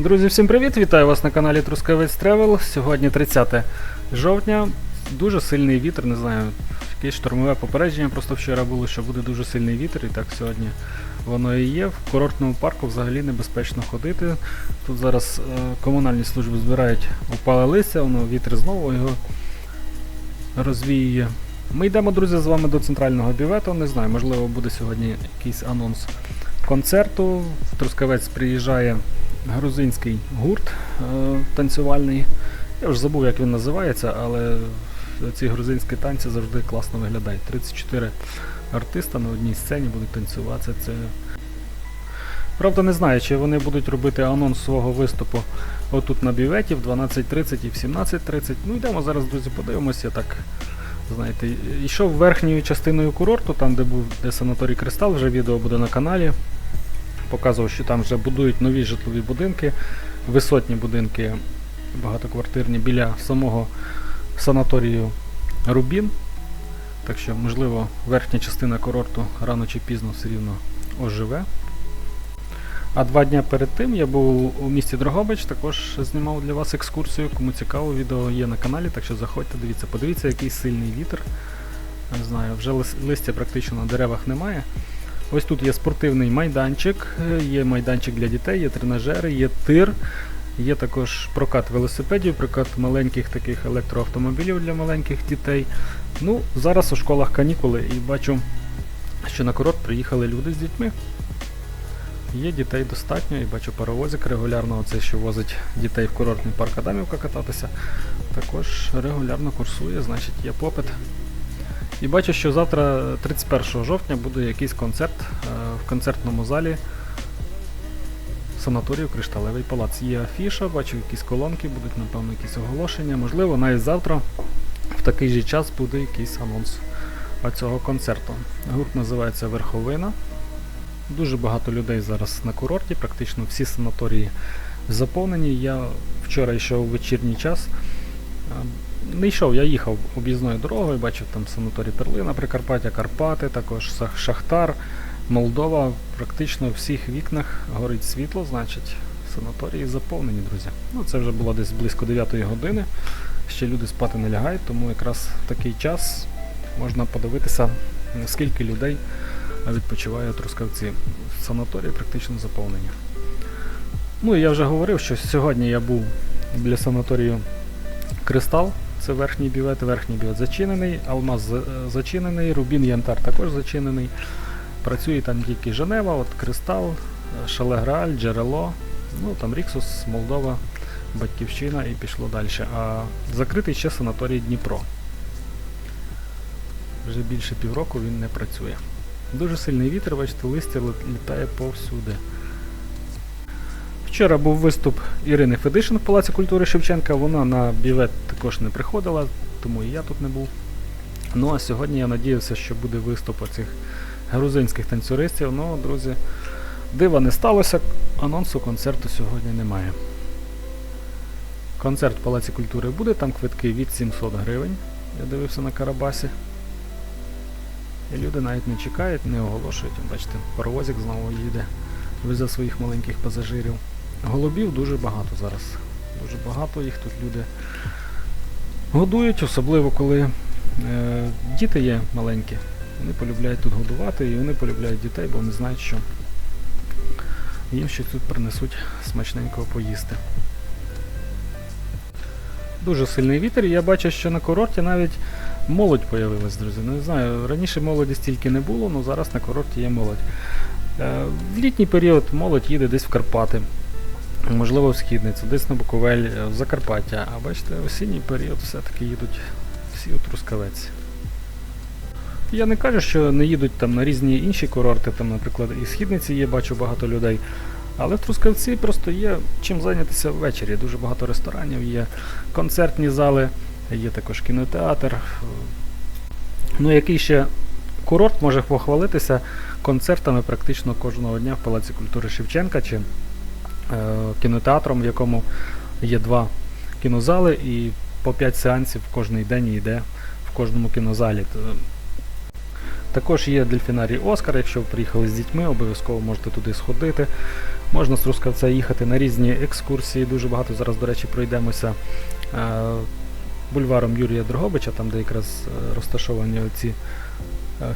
Друзі, всім привіт! Вітаю вас на каналі Трускавець Тревел. Сьогодні 30 жовтня. Дуже сильний вітер, не знаю, якесь штормове попередження. Просто вчора було, що буде дуже сильний вітер, і так сьогодні воно і є. В курортному парку взагалі небезпечно ходити. Тут зараз е, комунальні служби збирають опале листя, воно вітер знову його розвіює. Ми йдемо, друзі, з вами до центрального бівету. Не знаю, можливо, буде сьогодні якийсь анонс концерту. В Трускавець приїжджає грузинський гурт е, танцювальний. Я вже забув, як він називається, але ці грузинські танці завжди класно виглядають. 34 артиста на одній сцені будуть танцювати. Це... Правда, не знаю, чи вони будуть робити анонс свого виступу отут на біветі в 12.30 і в 17.30. Ну йдемо зараз, друзі, подивимося. Так, знаєте, йшов верхньою частиною курорту, там де був де санаторій Кристал, вже відео буде на каналі. Показував, що там вже будують нові житлові будинки, висотні будинки багатоквартирні біля самого санаторію Рубін. Так що, можливо, верхня частина курорту рано чи пізно все рівно оживе. А два дня перед тим я був у місті Дрогобич, також знімав для вас екскурсію. Кому цікаво, відео є на каналі, так що заходьте, дивіться, подивіться, який сильний вітер. Не знаю, вже листя практично на деревах немає. Ось тут є спортивний майданчик, є майданчик для дітей, є тренажери, є тир, є також прокат велосипедів, прокат маленьких таких електроавтомобілів для маленьких дітей. Ну, зараз у школах канікули і бачу, що на курорт приїхали люди з дітьми. Є дітей достатньо і бачу паровозик регулярно, оце що возить дітей в курортний парк Адамівка кататися. Також регулярно курсує, значить є попит. І бачу, що завтра, 31 жовтня, буде якийсь концерт е, в концертному залі санаторію Кришталевий палац. Є афіша, бачу якісь колонки, будуть, напевно, якісь оголошення. Можливо, навіть завтра в такий же час буде якийсь анонс цього концерту. Гурт називається Верховина. Дуже багато людей зараз на курорті, практично всі санаторії заповнені. Я вчора йшов у вечірній час. Не йшов, я їхав об'їзною дорогою, бачив там санаторій Перлина, Прикарпаття, Карпати, також Шахтар, Молдова. Практично у всіх вікнах горить світло, значить санаторії заповнені, друзі. Ну це вже було десь близько 9 години. Ще люди спати не лягають, тому якраз в такий час можна подивитися, скільки людей відпочиває Трускавці. Санаторії практично заповнені. Ну і я вже говорив, що сьогодні я був біля санаторію Кристал, це верхній бівет, верхній бівет зачинений, Алмаз е, зачинений, Рубін Янтар також зачинений. Працює там тільки Женева, от Кристал, е, Шале Грааль, Джерело, ну там Ріксус, Молдова, Батьківщина і пішло далі. А закритий ще санаторій Дніпро. Вже більше півроку він не працює. Дуже сильний вітер, бачите, листя літає повсюди. Вчора був виступ Ірини Федишин в Палаці культури Шевченка. Вона на бівет також не приходила, тому і я тут не був. Ну а сьогодні я надіявся, що буде виступ оцих грузинських танцюристів. Ну, друзі, дива не сталося, анонсу концерту сьогодні немає. Концерт в Палаці культури буде, там квитки від 700 гривень. Я дивився на Карабасі. І люди навіть не чекають, не оголошують. Бачите, паровозик знову їде, везе своїх маленьких пасажирів. Голубів дуже багато зараз. Дуже багато їх тут люди годують, особливо коли е, діти є маленькі. Вони полюбляють тут годувати і вони полюбляють дітей, бо вони знають, що їм щось тут принесуть смачненького поїсти. Дуже сильний вітер, і я бачу, що на курорті навіть молодь появилась, друзі. Ну, не знаю, раніше молоді стільки не було, але зараз на курорті є молодь. Е, В літній період молодь їде десь в Карпати, можливо в Східницю, десь на Буковель, е, в Закарпаття. А бачите, осінній період все-таки їдуть всі у Трускавець. Я не кажу, що не їдуть там на різні інші курорти, там, наприклад, і в Східниці є, бачу багато людей. Але в Трускавці просто є чим зайнятися ввечері. Дуже багато ресторанів, є концертні зали, є також кінотеатр. Ну, який ще курорт може похвалитися концертами практично кожного дня в Палаці культури Шевченка чи кінотеатром, в якому є два кінозали і по 5 сеансів кожний день йде в кожному кінозалі. Також є дельфінарій Оскар, якщо ви приїхали з дітьми, обов'язково можете туди сходити. Можна з Трускавця їхати на різні екскурсії. Дуже багато зараз, до речі, пройдемося е, бульваром Юрія Дрогобича, там де якраз е, розташовані ці е,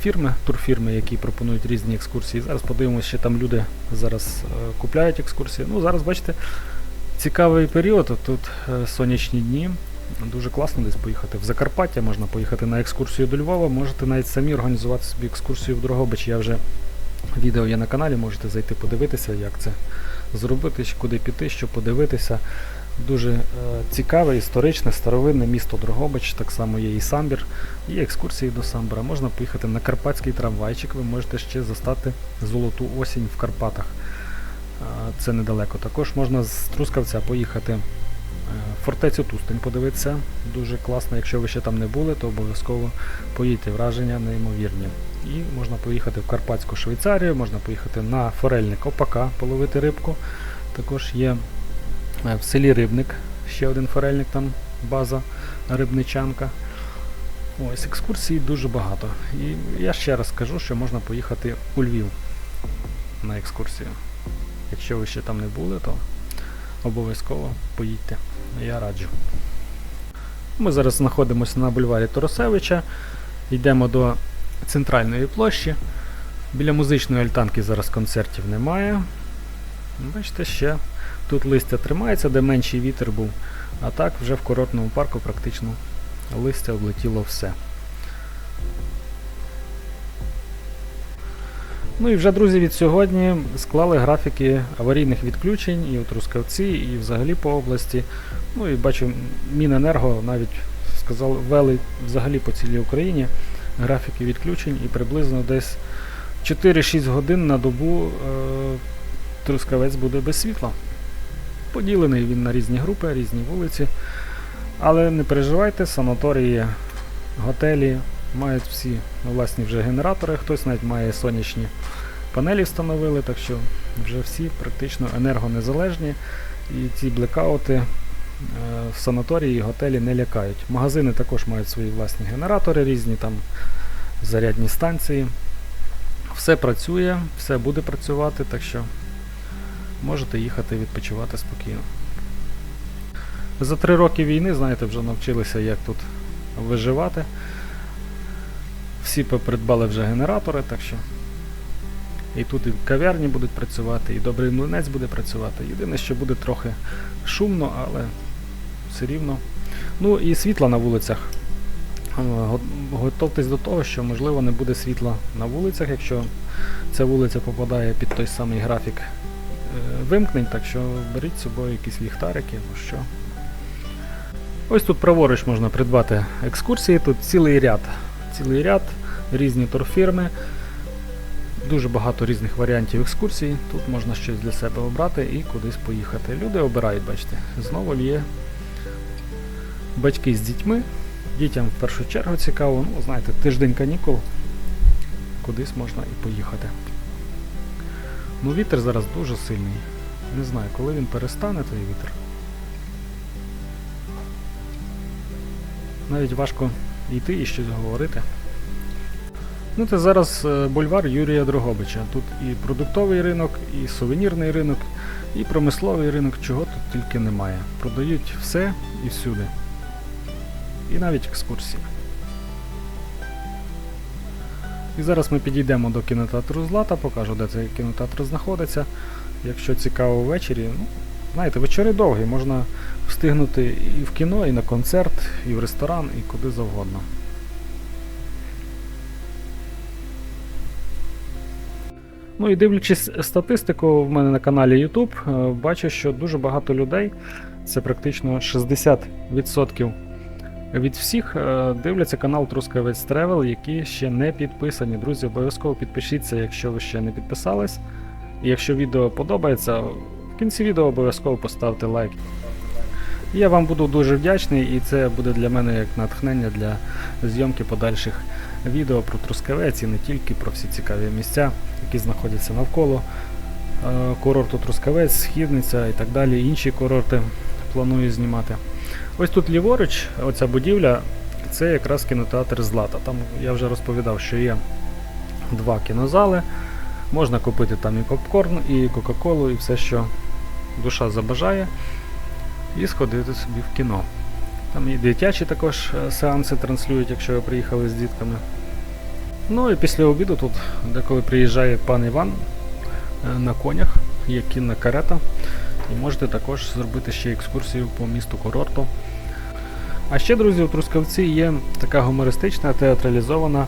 фірми, турфірми, які пропонують різні екскурсії. Зараз подивимося, що там люди зараз е, купляють екскурсії. Ну, зараз бачите, цікавий період. Тут сонячні дні. Дуже класно десь поїхати в Закарпаття, можна поїхати на екскурсію до Львова, можете навіть самі організувати собі екскурсію в Дрогобич. Я вже відео є на каналі, можете зайти подивитися, як це зробити, куди піти, що подивитися. Дуже е, цікаве, історичне, старовинне місто Дрогобич, так само є і Самбір, є екскурсії до Самбора. Можна поїхати на карпатський трамвайчик, ви можете ще застати золоту осінь в Карпатах. Е, Це недалеко. Також можна з Трускавця поїхати е, фортецю Тустень подивитися. Дуже класно. Якщо ви ще там не були, то обов'язково поїдьте враження неймовірні. І можна поїхати в Карпатську Швейцарію, можна поїхати на форельник Опака, половити рибку. Також є в селі Рибник, ще один форельник, там база рибничанка. Ось екскурсій дуже багато. І я ще раз скажу, що можна поїхати у Львів на екскурсію. Якщо ви ще там не були, то обов'язково поїдьте. Я раджу. Ми зараз знаходимося на бульварі Торосевича. Йдемо до центральної площі. Біля музичної альтанки зараз концертів немає. Бачите, ще тут листя тримається, де менший вітер був. А так вже в курортному парку практично листя облетіло все. Ну і вже, друзі, від сьогодні склали графіки аварійних відключень і у Трускавці, і взагалі по області. Ну і бачу, Міненерго навіть сказали, ввели взагалі по цілій Україні графіки відключень і приблизно десь 4-6 годин на добу е, Трускавець буде без світла. Поділений він на різні групи, різні вулиці. Але не переживайте, санаторії, готелі мають всі власні вже генератори, хтось навіть має сонячні панелі встановили, так що вже всі практично енергонезалежні і ці блекаути е, в санаторії і готелі не лякають. Магазини також мають свої власні генератори, різні там зарядні станції. Все працює, все буде працювати, так що можете їхати відпочивати спокійно. За три роки війни, знаєте, вже навчилися, як тут виживати. Всі придбали вже генератори, так що і тут і кав'ярні будуть працювати, і добрий млинець буде працювати. Єдине, що буде трохи шумно, але все рівно. Ну і світла на вулицях. Е, Готовтесь до того, що можливо не буде світла на вулицях, якщо ця вулиця попадає під той самий графік вимкнень, так що беріть з собою якісь ліхтарики або що. Ось тут праворуч можна придбати екскурсії, тут цілий ряд. Цілий ряд, різні турфірми, дуже багато різних варіантів екскурсій. Тут можна щось для себе обрати і кудись поїхати. Люди обирають, бачите. Знову є батьки з дітьми. Дітям в першу чергу цікаво, ну, знаєте, тиждень канікул, кудись можна і поїхати. Ну, вітер зараз дуже сильний. Не знаю, коли він перестане, той вітер. Навіть важко йти і щось говорити. Ну, це зараз е, бульвар Юрія Дрогобича. Тут і продуктовий ринок, і сувенірний ринок, і промисловий ринок, чого тут тільки немає. Продають все і всюди. І навіть екскурсії. І зараз ми підійдемо до кінотеатру Злата, покажу, де цей кінотеатр знаходиться. Якщо цікаво ввечері, ну, знаєте, вечори довгі, можна встигнути і в кіно, і на концерт, і в ресторан, і куди завгодно. Ну і дивлячись статистику в мене на каналі YouTube, е, бачу, що дуже багато людей, це практично 60% від всіх е, дивляться канал Трускавець Travel, які ще не підписані. Друзі, обов'язково підпишіться, якщо ви ще не підписались. І якщо відео подобається, в кінці відео обов'язково поставте лайк. Я вам буду дуже вдячний, і це буде для мене як натхнення для зйомки подальших відео про Трускавець і не тільки про всі цікаві місця, які знаходяться навколо е, курорту Трускавець, Східниця і так далі. Інші курорти планую знімати. Ось тут ліворуч, оця будівля, це якраз кінотеатр Злата. Там я вже розповідав, що є два кінозали. Можна купити там і попкорн, і Кока-Колу, і все, що душа забажає, і сходити собі в кіно. Там і дитячі також е, сеанси транслюють, якщо ви приїхали з дітками. Ну і після обіду тут деколи приїжджає пан Іван е, на конях, є кінна карета. І можете також зробити ще екскурсію по місту курорту. А ще, друзі, у Трускавці є така гумористична театралізована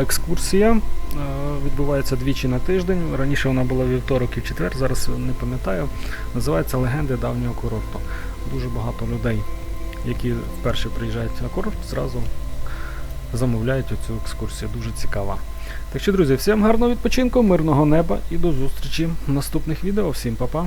екскурсія. Е, Відбувається двічі на тиждень. Раніше вона була вівторок і в четвер, зараз не пам'ятаю. Називається Легенди давнього курорту. Дуже багато людей, які вперше приїжджають на курорт, зразу замовляють оцю екскурсію. Дуже цікава. Так що, друзі, всім гарного відпочинку, мирного неба і до зустрічі в наступних відео. Всім па-па!